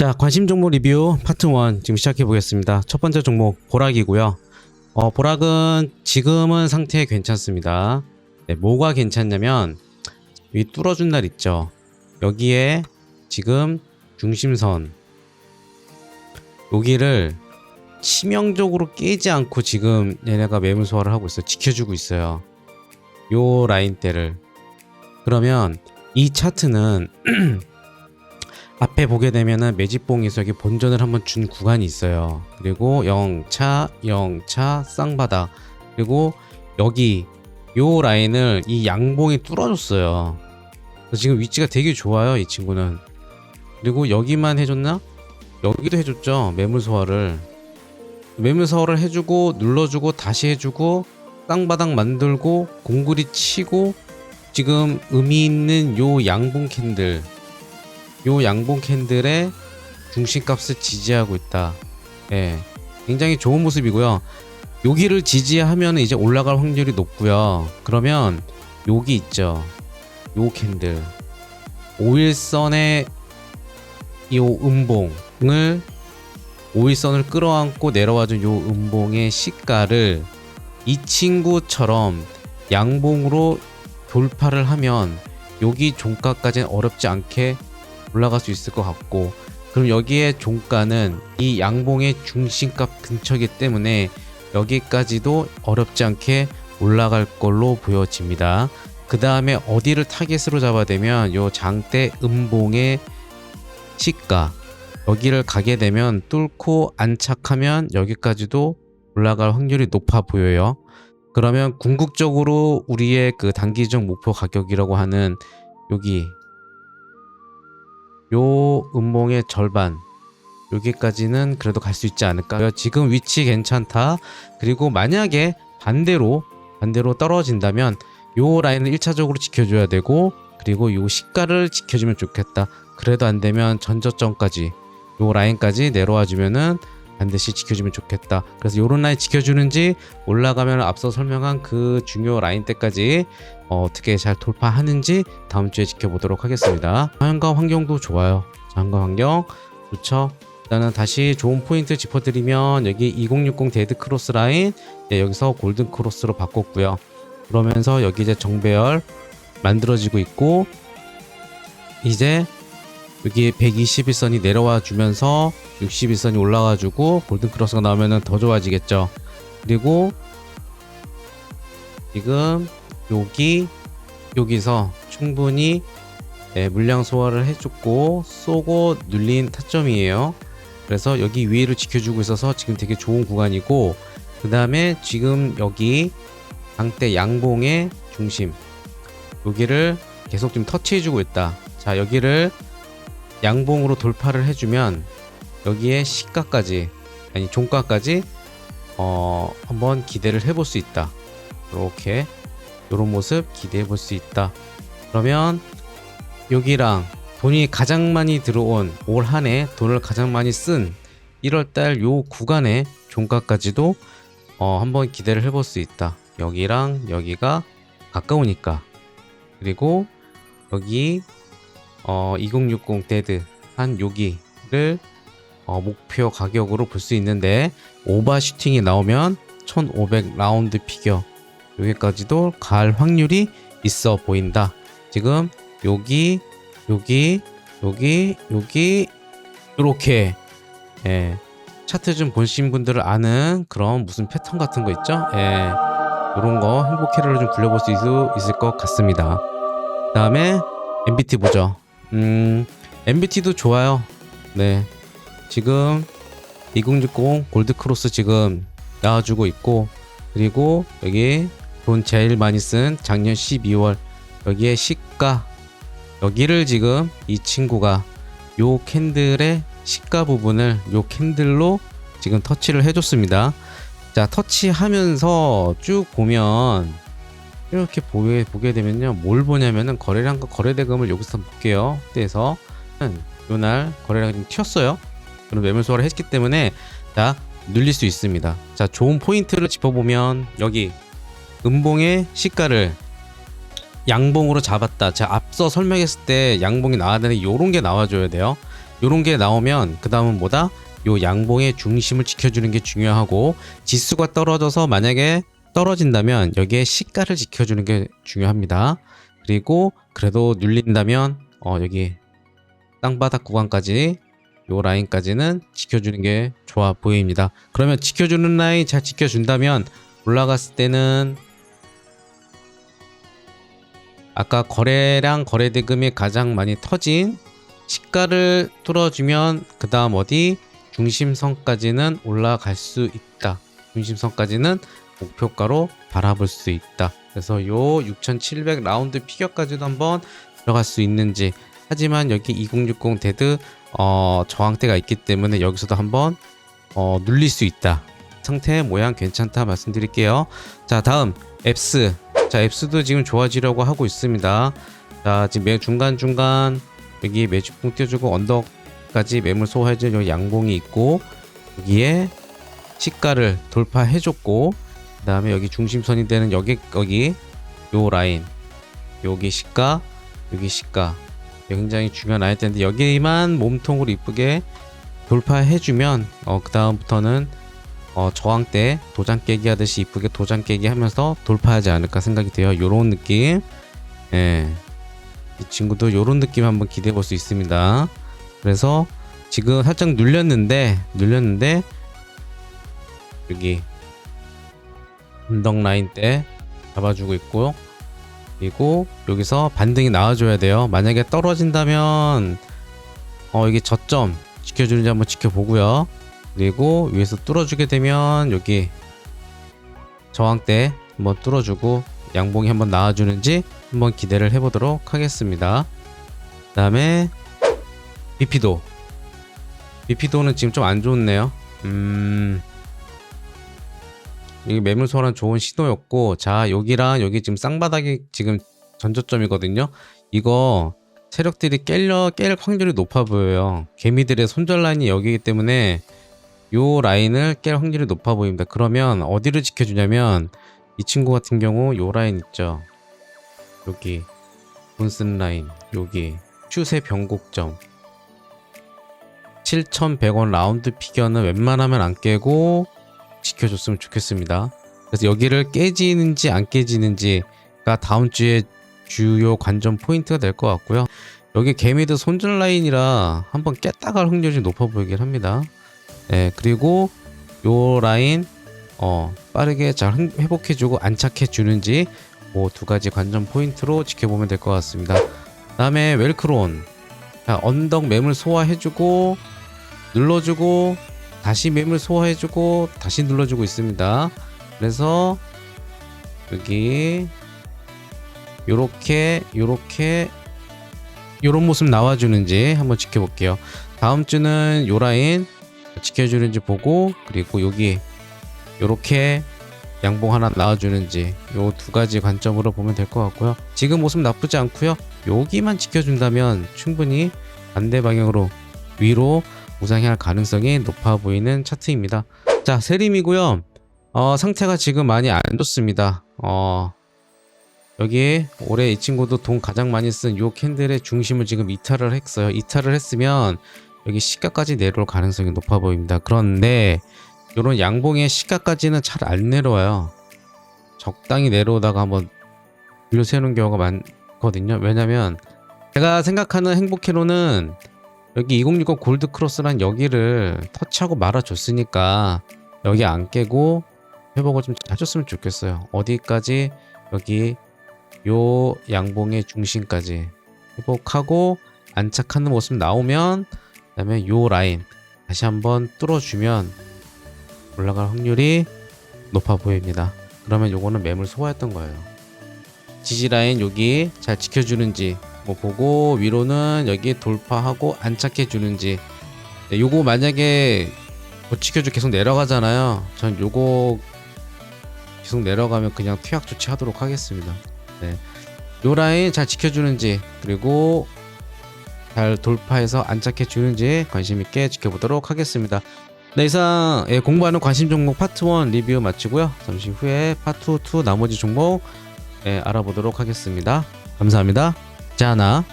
자, 관심 종목 리뷰 파트 1 지금 시작해 보겠습니다. 첫 번째 종목 보락이고요. 어, 보락은 지금은 상태 괜찮습니다. 네, 뭐가 괜찮냐면 이 뚫어준 날 있죠. 여기에 지금 중심선 여기를 치명적으로 깨지 않고 지금 얘네가 매물 소화를 하고 있어요. 지켜주고 있어요. 요 라인대를. 그러면 이 차트는 앞에 보게 되면은 매집봉에서 여기 본전을 한번 준 구간이 있어요. 그리고 영차, 영차, 쌍바닥. 그리고 여기 요 라인을 이 양봉이 뚫어줬어요. 지금 위치가 되게 좋아요, 이 친구는. 그리고 여기만 해줬나? 여기도 해줬죠, 매물 소화를. 매물 소화를 해주고, 눌러주고, 다시 해주고, 쌍바닥 만들고, 공구리 치고, 지금 의미 있는 요 양봉 캔들. 요 양봉 캔들의 중심값을 지지하고 있다. 예. 굉장히 좋은 모습이고요. 여기를 지지하면 이제 올라갈 확률이 높고요. 그러면 여기 있죠. 요 캔들. 5일선의 이 음봉을 5일선을 끌어안고 내려와준 요 음봉의 시가를 이 친구처럼 양봉으로 돌파를 하면 여기 종가까지는 어렵지 않게 올라갈 수 있을 것 같고 그럼 여기에 종가는 이 양봉의 중심값 근처이기 때문에 여기까지도 어렵지 않게 올라갈 걸로 보여집니다. 그 다음에 어디를 타겟으로 잡아야 되면 요 장대 음봉의 시가 여기를 가게 되면 뚫고 안착하면 여기까지도 올라갈 확률이 높아 보여요. 그러면 궁극적으로 우리의 그 단기적 목표 가격이라고 하는 여기 요 음봉의 절반 여기까지는 그래도 갈 수 있지 않을까. 지금 위치 괜찮다. 그리고 만약에 반대로 반대로 떨어진다면 요 라인을 1차적으로 지켜줘야 되고 그리고 요 시가를 지켜주면 좋겠다. 그래도 안 되면 전저점까지 요 라인까지 내려와 주면은 반드시 지켜주면 좋겠다 그래서 요런 라인 지켜주는지 올라가면 앞서 설명한 그 중요 라인 때까지 어, 떻게 잘 돌파하는지 다음 주에 지켜보도록 하겠습니다. 자연과 환경도 좋아요. 자연과 환경 좋죠. 일단은 다시 좋은 포인트 짚어드리면 여기 2060 데드 크로스 라인 네, 여기서 골든 크로스로 바꿨고요. 그러면서 여기 이제 정배열 만들어지고 있고 이제 여기 121선이 내려와 주면서 61선이 올라가 주고 골든 크로스가 나오면은 더 좋아지겠죠. 그리고 지금 여기 여기서 충분히 네, 물량 소화를 해줬고 쏘고 눌린 타점이에요. 그래서 여기 위를 지켜주고 있어서 지금 되게 좋은 구간이고 그 다음에 지금 여기 강대 양봉의 중심 여기를 계속 좀 터치해주고 있다. 자 여기를 양봉으로 돌파를 해주면 여기에 시가까지 아니 종가까지 어 한번 기대를 해볼 수 있다. 이렇게 이런 모습 기대해 볼 수 있다. 그러면 여기랑 돈이 가장 많이 들어온 올 한 해 돈을 가장 많이 쓴 1월달 요 구간의 종가까지도 어, 한번 기대를 해볼 수 있다. 여기랑 여기가 가까우니까 그리고 여기 어, 2060 데드 한 여기를 어, 목표 가격으로 볼 수 있는데 오버 슈팅이 나오면 1500 라운드 피겨 여기까지도 갈 확률이 있어 보인다. 지금 여기 여기 여기 여기 이렇게 예, 차트 좀 보신 분들을 아는 그런 무슨 패턴 같은 거 있죠? 예, 이런 거 행복 캐롤로 좀 굴려볼 수 있, 있을 것 같습니다. 다음에 MBT 보죠. 음, MBT도 좋아요. 네, 지금 2060 골드 크로스 지금 나와주고 있고 그리고 여기 돈 제일 많이 쓴 작년 12월 여기에 시가 여기를 지금 이 친구가 요 캔들의 시가 부분을 요 캔들로 지금 터치를 해줬습니다. 자 터치하면서 쭉 보면 이렇게 보게, 보게 되면요 뭘 보냐면은 거래량과 거래대금을 여기서 볼게요. 그래서 요날 거래량이 좀 튀었어요. 그럼 매물 소화를 했기 때문에 자 눌릴 수 있습니다. 자 좋은 포인트를 짚어보면 여기 음봉의 시가를 양봉으로 잡았다. 제가 앞서 설명했을 때 양봉이 나와야 되는데 요런 게 나와줘야 돼요. 요런 게 나오면 그 다음은 뭐다? 요 양봉의 중심을 지켜주는 게 중요하고 지수가 떨어져서 만약에 떨어진다면 여기에 시가를 지켜주는 게 중요합니다. 그리고 그래도 눌린다면 어 여기 땅바닥 구간까지 요 라인까지는 지켜주는 게 좋아 보입니다. 그러면 지켜주는 라인 잘 지켜준다면 올라갔을 때는 아까 거래량 거래 대금이 가장 많이 터진 시가를 뚫어주면 그 다음 어디 중심선까지는 올라갈 수 있다. 중심선까지는 목표가로 바라볼 수 있다. 그래서 요 6700 라운드 피겨까지도 한번 들어갈 수 있는지 하지만 여기 2060 데드 어, 저항대가 있기 때문에 여기서도 한번 어, 눌릴 수 있다. 상태 모양 괜찮다 말씀드릴게요. 자 다음 앱스 자 앱스도 지금 좋아지려고 하고 있습니다. 자 지금 매 중간 중간 여기 매주봉 띄워주고 언덕까지 매물 소화해준 여기 양봉이 있고 여기에 시가를 돌파해줬고 그 다음에 여기 중심선이 되는 여기 여기 요 라인 여기 시가 여기 시가 굉장히 중요한 아이템인데 여기만 몸통으로 이쁘게 돌파해주면 어, 그 다음부터는 어, 저항대 도장 깨기 하듯이 이쁘게 도장 깨기 하면서 돌파하지 않을까 생각이 돼요. 요런 느낌. 예. 이 친구도 요런 느낌 한번 기대해 볼 수 있습니다. 그래서 지금 살짝 눌렸는데 눌렸는데 여기 운동 라인 때 잡아주고 있고요. 그리고 여기서 반등이 나와줘야 돼요. 만약에 떨어진다면 어 이게 저점 지켜주는지 한번 지켜보고요. 그리고 위에서 뚫어주게 되면 여기 저항대 한번 뚫어주고 양봉이 한번 나와주는지 한번 기대를 해보도록 하겠습니다. 그 다음에 BP도 BP도는 지금 좀 안 좋네요. 음 이게 매물 소환 좋은 신호였고 자 여기랑 여기 지금 쌍바닥이 지금 전저점이거든요. 이거 세력들이 깰려 깰 확률이 높아 보여요. 개미들의 손절 라인이 여기이기 때문에 요 라인을 깰 확률이 높아 보입니다. 그러면 어디를 지켜주냐면 이 친구 같은 경우 요 라인 있죠. 여기 분슨 라인 여기 추세 변곡점 7,100원 라운드 피겨는 웬만하면 안 깨고 지켜줬으면 좋겠습니다. 그래서 여기를 깨지는지 안 깨지는지가 다음 주에 주요 관전 포인트가 될 것 같고요. 여기 개미드 손절 라인이라 한번 깼다가 확률이 좀 높아 보이긴 합니다. 네, 그리고 요 라인 어, 빠르게 잘 행- 회복해주고 안착해 주는지 뭐 두 가지 관전 포인트로 지켜보면 될 것 같습니다. 다음에 웰크론 자, 언덕 매물 소화해주고 눌러주고 다시 매물 소화해주고 다시 눌러주고 있습니다. 그래서 여기 요렇게 요렇게 요런 모습 나와주는지 한번 지켜볼게요. 다음 주는 요 라인 지켜주는지 보고 그리고 여기 요렇게 양봉 하나 나와주는지 요 두 가지 관점으로 보면 될 것 같고요. 지금 모습 나쁘지 않고요. 여기만 지켜준다면 충분히 반대 방향으로 위로 우상향할 가능성이 높아 보이는 차트입니다. 자, 세림이고요. 어, 상태가 지금 많이 안 좋습니다. 어, 여기 올해 이 친구도 돈 가장 많이 쓴요 캔들의 중심을 지금 이탈을 했어요. 이탈을 했으면 여기 시가까지 내려올 가능성이 높아 보입니다. 그런데 요런 양봉의 시가까지는 잘 안 내려와요. 적당히 내려오다가 한번 뒤로 세우는 경우가 많거든요. 왜냐면 제가 생각하는 행복회로는 여기 2060 골드 크로스란 여기를 터치하고 말아줬으니까 여기 안 깨고 회복을 좀 해줬으면 좋겠어요. 어디까지 여기 요 양봉의 중심까지 회복하고 안착하는 모습 나오면 그다음에 요 라인 다시 한번 뚫어주면 올라갈 확률이 높아 보입니다. 그러면 요거는 매물 소화했던 거예요. 지지 라인 여기 잘 지켜주는지 뭐 보고 위로는 여기 돌파하고 안착해 주는지 네, 요거 만약에 못 지켜주 계속 내려가잖아요. 전 요거 계속 내려가면 그냥 투약 조치하도록 하겠습니다. 네. 요 라인 잘 지켜주는지 그리고 잘 돌파해서 안착해 주는지 관심 있게 지켜보도록 하겠습니다. 네 이상 예, 공부하는 관심 종목 파트 1 리뷰 마치고요. 잠시 후에 파트 2 나머지 종목 예, 알아보도록 하겠습니다. 감사합니다. 자나